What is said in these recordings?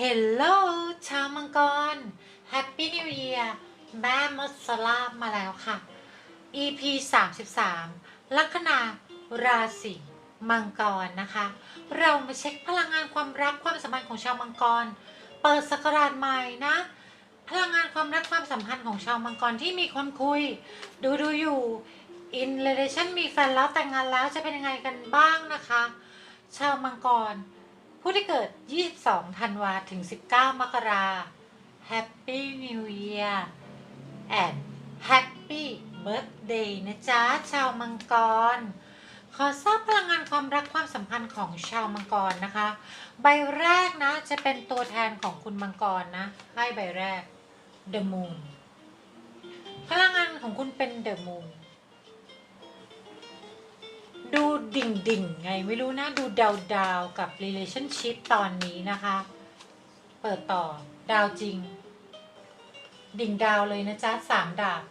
Hello ชาวมังกร Happy New Year แม่มดสลามาแล้วค่ะ EP 33 ลัคนาราศีมังกรนะคะ เรามาเช็คพลังงานความรักความสัมพันธ์ของชาวมังกร เปิดสกราชใหม่นะ พลังงานความรักความสัมพันธ์ของชาวมังกรที่มีคนคุย ดูดูอยู่ in relation มีแฟนแล้วแต่งงานแล้วจะเป็นยังไงกันบ้างนะคะ ชาวมังกร ผู้ที่เกิด 22 ธันวาถึง 19 มกรา Happy New Year and Happy Birthday นะจ๊ะ ชาวมังกร ขอทราบพลังงานความรักความสัมพันธ์ของชาวมังกรนะคะ ใบแรกนะ จะเป็นตัวแทนของคุณมังกรนะให้ใบแรก The Moon พลังงานของคุณเป็น The Moon ดูดิ่งดิ่งๆไงไม่รู้นะดูดาวดาวๆกับ relationship ตอนนี้นะคะ เปิดต่อดาวจริง ดิ่งดาวเลยนะจ๊ะสามดาบ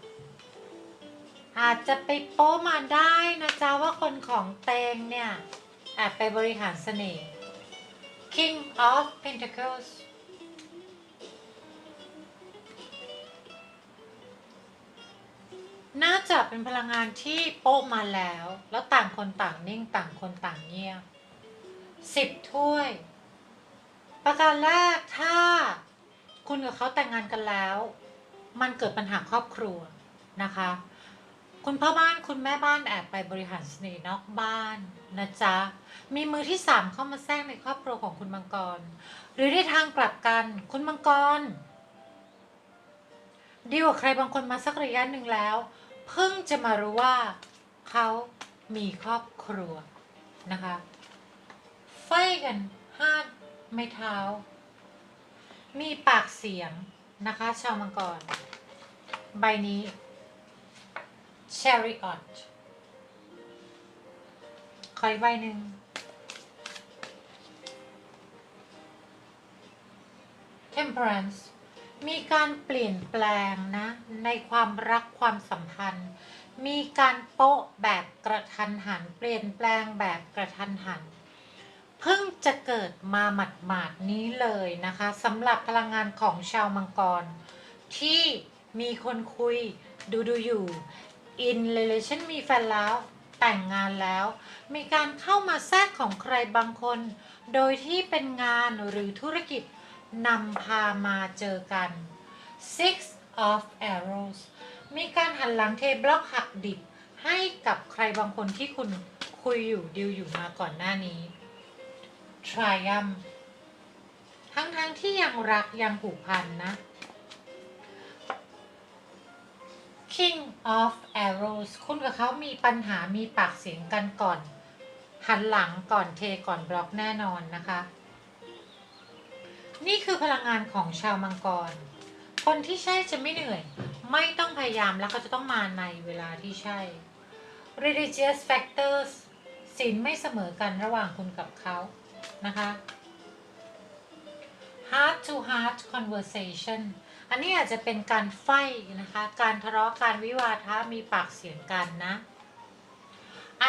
อาจจะไปโป๊มาได้นะจ๊ะว่าคนของเตงเนี่ยแอบไปบริหารเสน่ห์ King of Pentacles น่าจะเป็นพลังงานที่โป๊ะมาแล้ว แล้วต่างคนต่างนิ่งต่างคนต่างเงียบสิบถ้วย ประการแรกถ้าคุณกับเขาแต่งงานกันแล้ว มันเกิดปัญหาครอบครัวนะคะ คุณพ่อบ้านคุณแม่บ้านแอบไปบริหารสน่ห์นอกบ้านนะจ๊ะ มีมือที่สามเข้ามาแทรกในครอบครัวของคุณมังกร หรือในทางกลับกันคุณมังกรดีกว่าใครบางคนมาสักระยะหนึ่งแล้ว เพิ่งจะมารู้ว่าเขามีครอบครัวนะคะไฟกันห้ามไม้เท้า มีปากเสียงนะคะ ชาวมังกร ใบนี้ chariot ขออีกใบหนึ่ง temperance มี มีการเปลี่ยนแปลงนะ ในความรักความสัมพันธ์ มีการโป๊ะแบบกระทันหัน เปลี่ยนแปลงแบบกระทันหันเพิ่งจะเกิดมาหมาดๆนี้เลยนะคะสำหรับพลังงานของชาวมังกร ที่มีคนคุยดูดูอยู่ in relation มีแฟนแล้วแต่งงานแล้ว มีการเข้ามาแทรกของใครบางคน โดยที่เป็นงานหรือธุรกิจ นำพามาเจอกัน six of arrows มีการหันหลังเทบล็อกหักดิบ ให้กับใครบางคนที่คุณคุยอยู่ดิวอยู่มาก่อนหน้านี้ triumph ทั้งๆทที่ยังรักยังผูกพันนะ King of Arrows คุณกับเขามีปัญหามีปากเสียงกันก่อน หันหลังก่อนเทก่อนบล็อกแน่นอนนะคะ นี่คือพลังงานของชาวมังกร คนที่ใช่จะไม่เหนื่อย ไม่ต้องพยายามแล้วก็จะต้องมาในเวลาที่ใช่ religious factors ศีลไม่เสมอกันระหว่างคุณกับเขานะคะ heart to heart conversation อันนี้อาจจะเป็นการไฟนะคะ การทะเลาะการวิวาทะมีปากเสียงกันนะ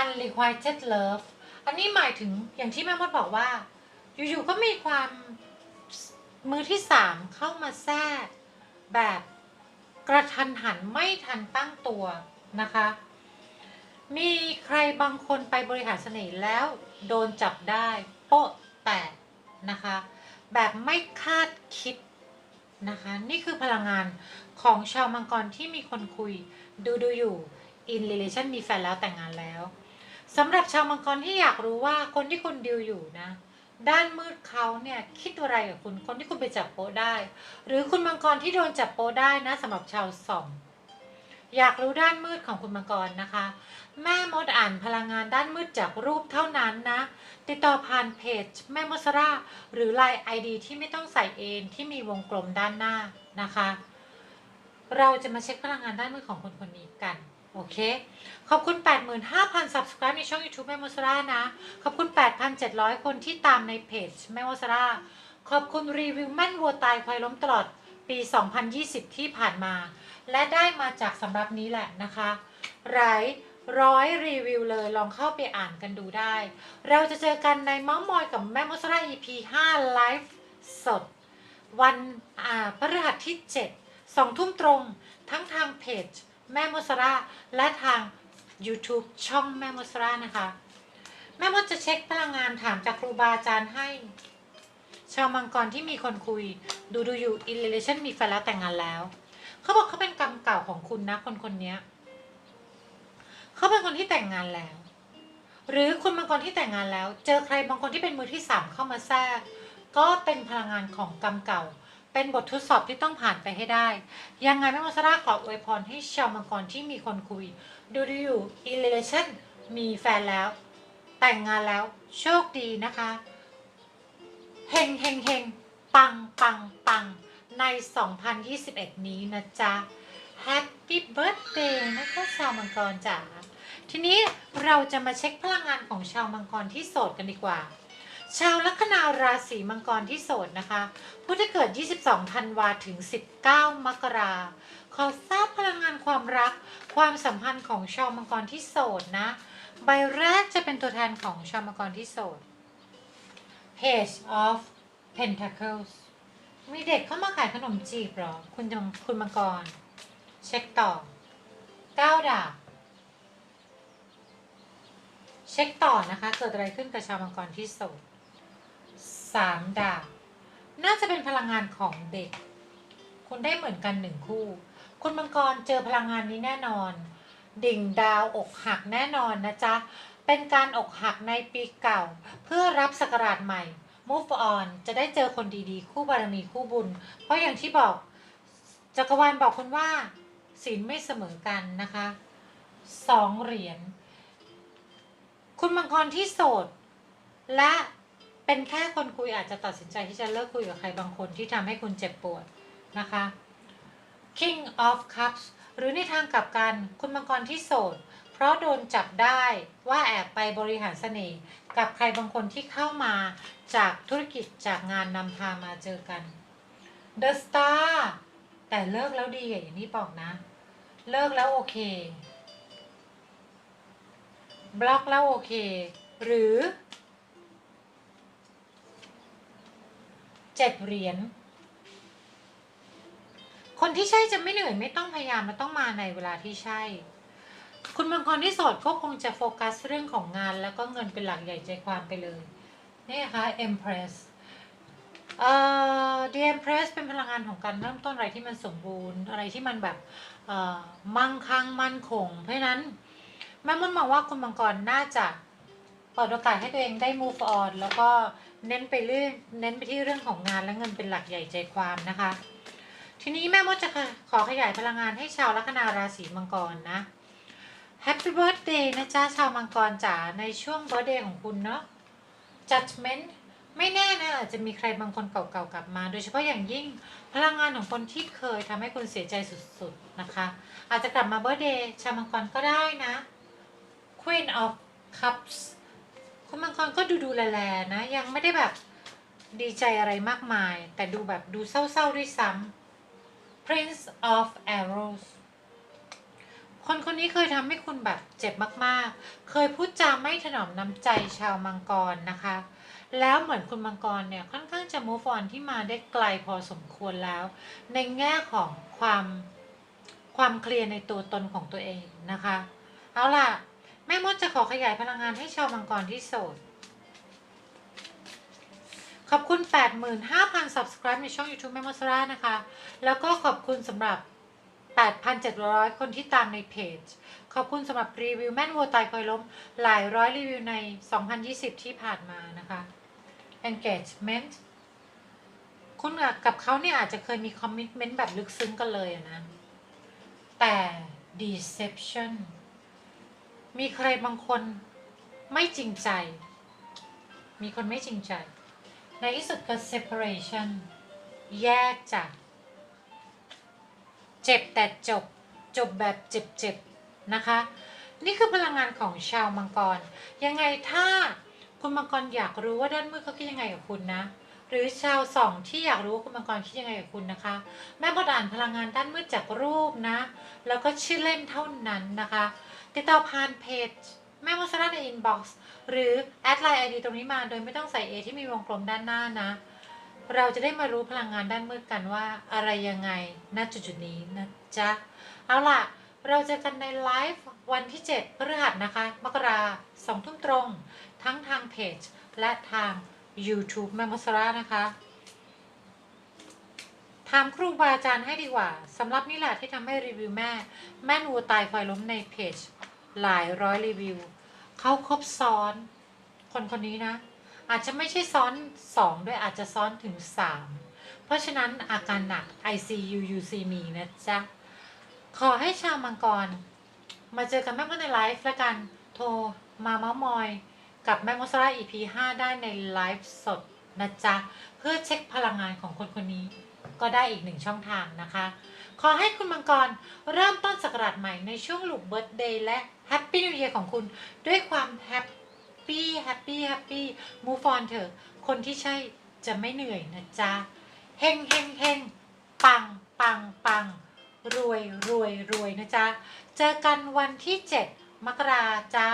unrequited love อันนี้หมายถึงอย่างที่แม่มดบอกว่า อยู่ๆก็มีความ มือที่สามเข้ามาแทรกแบบกระทันหันไม่ทันตั้งตัวนะคะ มีใครบางคนไปบริหารเสน่ห์แล้วโดนจับได้โป๊ะแตกนะคะ แบบไม่คาดคิดนะคะ นี่คือพลังงานของชาวมังกรที่มีคนคุยดูดูอยู่ in relation มีแฟนแล้วแต่งงานแล้วสำหรับชาวมังกรที่อยากรู้ว่าคนที่คุณดิวอยู่นะ ด้านมืดเขาเนี่ยคิดอะไรกับคุณคนที่คุณไปจับโป๊ได้ หรือคุณมังกรที่โดนจับโป๊ได้นะสำหรับชาวสองอยากรู้ด้านมืดของคุณมังกรนะคะ แม่มดอ่านพลังงานด้านมืดจากรูปเท่านั้นนะ ติดต่อผ่านเพจแม่มดสราหรือ Line ID ที่ไม่ต้องใส่เองที่มีวงกลมด้านหน้านะคะ เราจะมาเช็คพลังงานด้านมืดของคนคนนี้กัน โอเค ขอบคุณ 85,000 subscribe ในช่อง YouTube แม่โมดสรานะ ขอบคุณ 8,700 คนที่ตามในเพจแม่โมดสราขอบคุณรีวิวแม่นวัวตายควายล้มตลอดปี 2020 ที่ผ่านมา และได้มาจากสำรับนี้แหละนะคะหลายร้อยรีวิวเลยลองเข้าไปอ่านกันดูได้ เราจะเจอกันในเมาส์มอยกับแม่มดสรา EP 5 ไลฟ์สด วันอ่าพฤหัสที่ 7 2 ทุ่มตรง ทั้งทางเพจ แม่มดสราและทาง YouTube ช่องแม่มดสรานะคะ แม่มดจะเช็คพลังงานถามจากครูบาอาจารย์ให้ ชาวมังกรที่มีคนคุย ดูดูอยู่ in relation มีแฟนแล้วแต่งงานแล้ว เขาบอกเขาเป็นกรรมเก่าของคุณนะคนคนนี้เขาเป็นคนที่แต่งงานแล้ว หรือคุณบางคนที่แต่งงานแล้ว เจอใครบางคนที่เป็นมือที่สามเข้ามาแทรก ก็เป็นพลังงานของกรรมเก่า เป็นบททดสอบที่ต้องผ่านไปให้ได้ ยังไงแม่มสราขออวยพรให้ชาวมังกรที่มีคนคุย ดูดูอยู่ in relation มีแฟนแล้ว แต่งงานแล้ว โชคดีนะคะเฮงเฮงเฮงปังปังปังใน 2021 นี้นะจ๊ะ Happy Birthday นะคะชาวมังกรจ๋าทีนี้เราจะมาเช็คพลังงานของชาวมังกรที่โสดกันดีกว่า ชาวลัคนาราศีมังกรที่โสดนะคะ ผู้ที่เกิด 22 ธันวาถึง 19 มกราขอทราบพลังงานความรัก ความสัมพันธ์ของชาวมังกรที่โสดนะ ใบแรกจะเป็นตัวแทนของชาวมังกรที่โสด Page of Pentacles มีเด็กเข้ามาขายขนมจีบหรอ คุณจงคุณมังกร เช็คต่อเก้าดาบเช็คต่อนะคะ เกิดอะไรขึ้นกับชาวมังกรที่โสด สามดาบ น่าจะเป็นพลังงานของเด็ก คุณได้เหมือนกันหนึ่งคู่ คุณมังกรเจอพลังงานนี้แน่นอน ดิ่งดาวอกหักแน่นอนนะจ๊ะ เป็นการอกหักในปีเก่า เพื่อรับสกราชใหม่ move on จะได้เจอคนดีๆ คู่บารมีคู่บุญ เพราะอย่างที่บอกจักรวาลบอกคุณว่าศีลไม่เสมอกันนะคะสองเหรียญ คุณมังกรที่โสด และ เป็นแค่คนคุยอาจจะตัดสินใจที่จะเลิกคุยกับใครบางคนที่ทำให้คุณเจ็บปวดนะคะ King of Cups หรือในทางกลับกันคุณมังกรที่โสด เพราะโดนจับได้ว่าแอบไปบริหารเสน่ห์กับใครบางคนที่เข้ามาจากธุรกิจจากงานนำพามาเจอกัน The Star แต่เลิกแล้วดีอย่างที่บอกนะ เลิกแล้วโอเค บล็อกแล้วโอเค หรือ เจ็ดเหรียญคนที่ใช่จะไม่เหนื่อยไม่ต้องพยายามและต้องมาในเวลาที่ใช่ คุณบางคนที่โสดก็คงจะโฟกัสเรื่องของงานแล้วก็เงินเป็นหลักใหญ่ใจความไปเลยนี่นะคะ Empress เอ่อ The Empress เป็นพลังงานของการเริ่มต้นอะไรที่มันสมบูรณ์ อะไรที่มันแบบเอ่อมั่งคั่งมั่นคง เพราะฉะนั้นแม่มดมองว่าคุณมังกรน่าจะ เปิดโอกาสให้ตัวเองได้ move on แล้วก็เน้นไปเรื่องเน้นไปที่เรื่องของงานและเงินเป็นหลักใหญ่ใจความนะคะ ทีนี้แม่มดจะขอขยายพลังงานให้ชาวลัคนาราศีมังกรนะ Happy Birthday นะจ๊ะชาวมังกรจ๋าในช่วง birthday ของคุณเนาะ Judgment ไม่แน่นะอาจจะมีใครบางคนเก่าๆกลับมา โดยเฉพาะอย่างยิ่งพลังงานของคนที่เคยทำให้คุณเสียใจสุดๆนะคะ อาจจะกลับมาเบ r ร์เดย์ชาวมังกรก็ได้นะ Queen of Cups คุณมังกรก็ดูดูแลๆนะ ยังไม่ได้แบบดีใจอะไรมากมาย แต่ดูแบบดูเศร้าๆด้วยซ้ำ Prince of Arrows คนคนนี้เคยทำให้คุณแบบเจ็บมากๆ เคยพูดจาไม่ถนอมน้ำใจชาวมังกรนะคะ แล้วเหมือนคุณมังกรเนี่ยค่อนข้างจะ move on ที่มาได้ไกลพอสมควรแล้ว ในแง่ของความความเคลียร์ในตัวตนของตัวเองนะคะ เอาล่ะ แม่มดจะขอขยายพลังงานให้ชาวมังกรที่โสด ขอบคุณ 85,000 subscribe ในช่อง YouTube แม่มดสรานะคะ แล้วก็ขอบคุณสำหรับ 8,700 คนที่ตามในเพจ ขอบคุณสำหรับรีวิวแม่นวัวตายคอยล้ม หลายร้อยรีวิวใน 2020 ที่ผ่านมานะคะ engagement คุณกับเขาเนี่ยอาจจะเคยมี commitment แบบลึกซึ้งกันเลยนะ แต่ deception มีใครบางคนไม่จริงใจ มีคนไม่จริงใจ ในที่สุดก็ separation แยกจาก เจ็บแต่จบ จบแบบเจ็บๆ นะคะ นี่คือพลังงานของชาวมังกร ยังไงถ้าคุณมังกรอยากรู้ว่าด้านมืดเขาคิดยังไงกับคุณนะ หรือชาวสองที่อยากรู้ว่าคุณมังกรคิดยังไงกับคุณนะคะ แม่บดอ่านพลังงานด้านมืดจากรูปนะ แล้วก็ชื่อเล่นเท่านั้นนะคะ ติดต่อผ่านเพจแม่มดสระในอินบ็อกซ์หรือแอดไลน์ไอดีตรงนี้มา โดยไม่ต้องใส่ A ที่มีวงกลมด้านหน้านะ เราจะได้มารู้พลังงานด้านมืดกันว่าอะไรยังไงณจุดจุดนี้นะจ๊ะ เอาล่ะ เราเจอกันในไลฟ์วันที่7พฤหัสนะคะ มกราสองทุ่มตรง ทั้งทางเพจและทาง YouTube แมมโมสรานะคะถามครูบาอาจารย์ให้ดีกว่าสำหรับนี่แหละที่ทำให้รีวิวแม่ แม่นูตายไฟล้มในเพจ หลายร้อยรีวิว เขาครบซ้อน คนคนนี้นะ อาจจะไม่ใช่ซ้อน 2 ด้วยอาจจะซ้อนถึง 3 เพราะฉะนั้นอาการหนัก ICU UC มีนะจ๊ะ ขอให้ชาวมังกร มาเจอกันแม่มดในไลฟ์และกันโทรมาเม้ามอย กับแม่มดสรา EP 5 ได้ในไลฟ์สดนะจ๊ะ เพื่อเช็คพลังงานของคนคนนี้ก็ได้อีกหนึ่งช่องทางนะคะ ขอให้คุณมังกรเริ่มต้นสกราชใหม่ในช่วงลูกเบิร์ d เดย์และแฮปปี้นิว e ย r ของคุณด้วยความแฮปปี้แฮปปี้แฮปปี้มูฟอนเถอะ คนที่ใช่จะไม่เหนื่อยนะจ๊ะเฮงเฮงเฮงปังปังปังรวยรวยรวยนะจ๊ะ เจอกันวันที่ 7 มกราจ้า